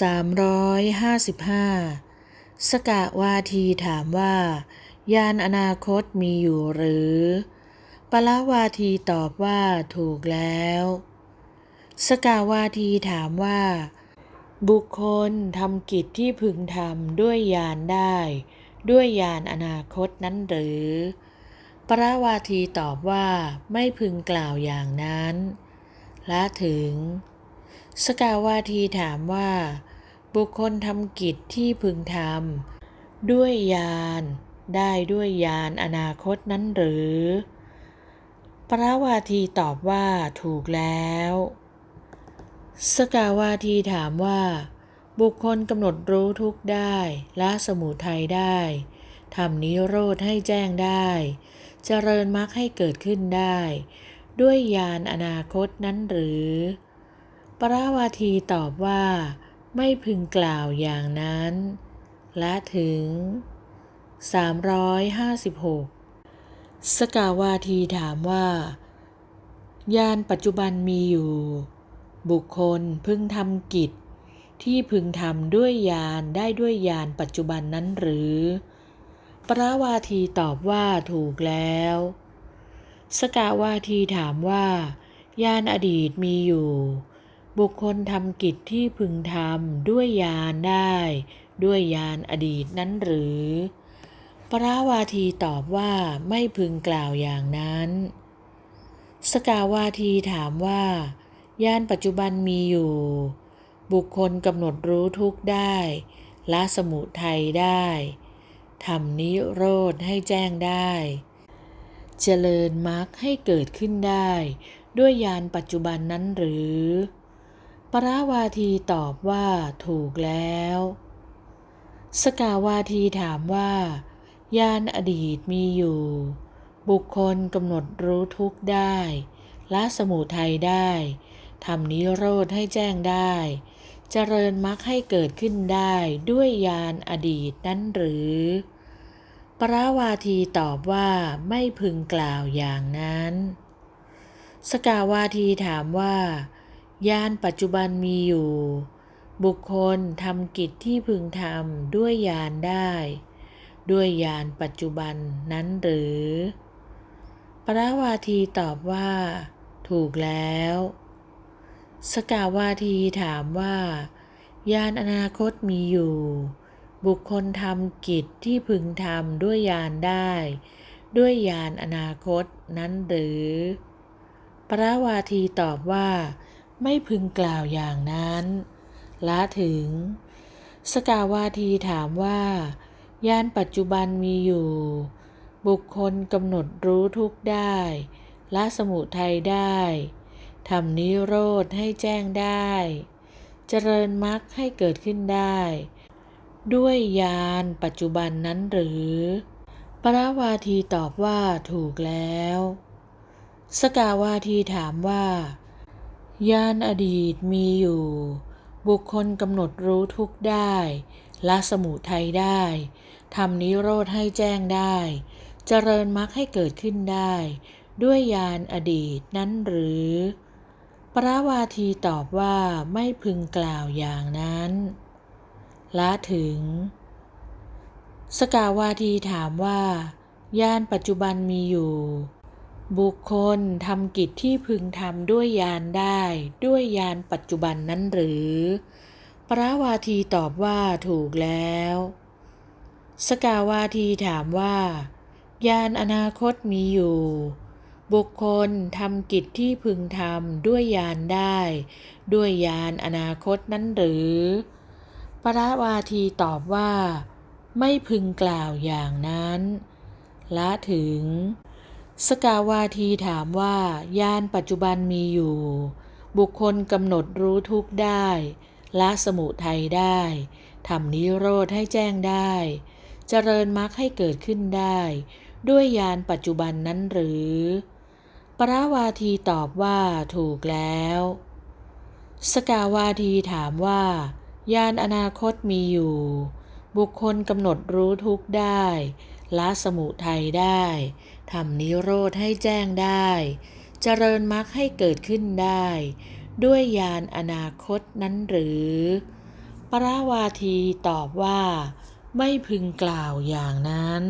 355 สกาวาทีถามว่า ยานอนาคตมีอยู่หรือปละวาทีตอบว่าถูกแล้ว สกาวาทีถามว่า บุคคลทำกิจที่พึงทำด้วยยานได้ ด้วยยานอนาคตนั้นหรือปราวาทีตอบว่าไม่พึงกล่าวอย่างนั้น ละถึง สกาวาทีถามว่า บุคคลทำกิจที่พึงทำด้วยยานได้ด้วยยานอนาคตนั้นหรือปราวาทีตอบว่าถูกแล้ว สกาวาทีถามว่า บุคคลกำหนดรู้ทุกได้ละสมุทัยได้ทำนิโรธให้แจ้งได้ เจริญมรรคให้เกิดขึ้นได้ ด้วยยานอนาคตนั้นหรือปราวาทีตอบว่า ไม่พึงกล่าวอย่างนั้น และถึง 356 สกาวาทีถามว่า ยานปัจจุบันมีอยู่ บุคคลพึงทำกิจ ที่พึงทำด้วยยานได้ด้วยยานปัจจุบันนั้นหรือ ปราวาทีตอบว่าถูกแล้ว สกาวาทีถามว่า ยานอดีตมีอยู่ บุคคลทำกิจที่พึงทำด้วยยานได้ ด้วยยานอดีตนั้นหรือปราวาทีตอบว่าไม่พึงกล่าวอย่างนั้น สกาวาทีถามว่ายานปัจจุบันมีอยู่ บุคคลกำหนดรู้ทุกได้ละสมุทัยได้ทำนิโรธให้แจ้งได้ เจริญมรรคให้เกิดขึ้นได้ ด้วยยานปัจจุบันนั้นหรือ ปราวาทีตอบว่าถูกแล้ว สกาวาทีถามว่า ยานอดีตมีอยู่ บุคคลกำหนดรู้ทุกได้ละสมุทัยได้ทำนิโรธให้แจ้งได้เจริญมรรคให้เกิดขึ้นได้ด้วยยานอดีตนั้นหรือ ปราวาทีตอบว่าไม่พึงกล่าวอย่างนั้น สกาวาทีถามว่า ยานปัจจุบันมีอยู่ บุคคลทำกิจที่พึงทำด้วยยานได้ ด้วยยานปัจจุบันนั้นหรือปราวาทีตอบว่า ถูกแล้ว สกาวาทีถามว่า ยานอนาคตมีอยู่ บุคคลทำกิจที่พึงทำด้วยยานได้ ด้วยยานอนาคตนั้นหรือปราวาทีตอบว่า ไม่พึงกล่าวอย่างนั้น ละถึง สกาวาทีถามว่า ยานปัจจุบันมีอยู่ บุคคลกำหนดรู้ทุกได้ ละสมุทัยได้ทำนิโรธให้แจ้งได้ เจริญมรรคให้เกิดขึ้นได้ ด้วยยานปัจจุบันนั้นหรือ ปราวาทีตอบว่าถูกแล้ว สกาวาทีถามว่า ยานอดีตมีอยู่ บุคคลกำหนดรู้ทุกได้ละสมุทัยได้ทำนิโรธให้แจ้งได้ เจริญมรรคให้เกิดขึ้นได้ ด้วยยานอดีตนั้นหรือปราวาทีตอบว่าไม่พึงกล่าวอย่างนั้นละถึง สกาวาทีถามว่ายานปัจจุบันมีอยู่ บุคคลทำกิจที่พึงทำด้วยยานได้ด้วยยานปัจจุบันนั้นหรือปราวาทีตอบว่าถูกแล้ว สกาวาทีถามว่า ยานอนาคตมีอยู่ บุคคลทำกิจที่พึงทำด้วยยานได้ ด้วยยานอนาคตนั้นหรือปราวาทีตอบว่า ไม่พึงกล่าวอย่างนั้น ละถึง สกาวาทีถามว่ายานปัจจุบันมีอยู่ บุคคลกำหนดรู้ทุกได้ละสมุทัยได้ทำนิโรธให้แจ้งได้ เจริญมรรคให้เกิดขึ้นได้ ด้วยยานปัจจุบันนั้นหรือ ปราวาทีตอบว่าถูกแล้ว สกาวาทีถามว่ายานอนาคตมีอยู่ บุคคลกำหนดรู้ทุกได้ ละสมุทัยได้ทำนิโรธให้แจ้งได้ เจริญมรรคให้เกิดขึ้นได้ ด้วยยานอนาคตนั้นหรือปปราวาทีตอบว่า ไม่พึงกล่าวอย่างนั้น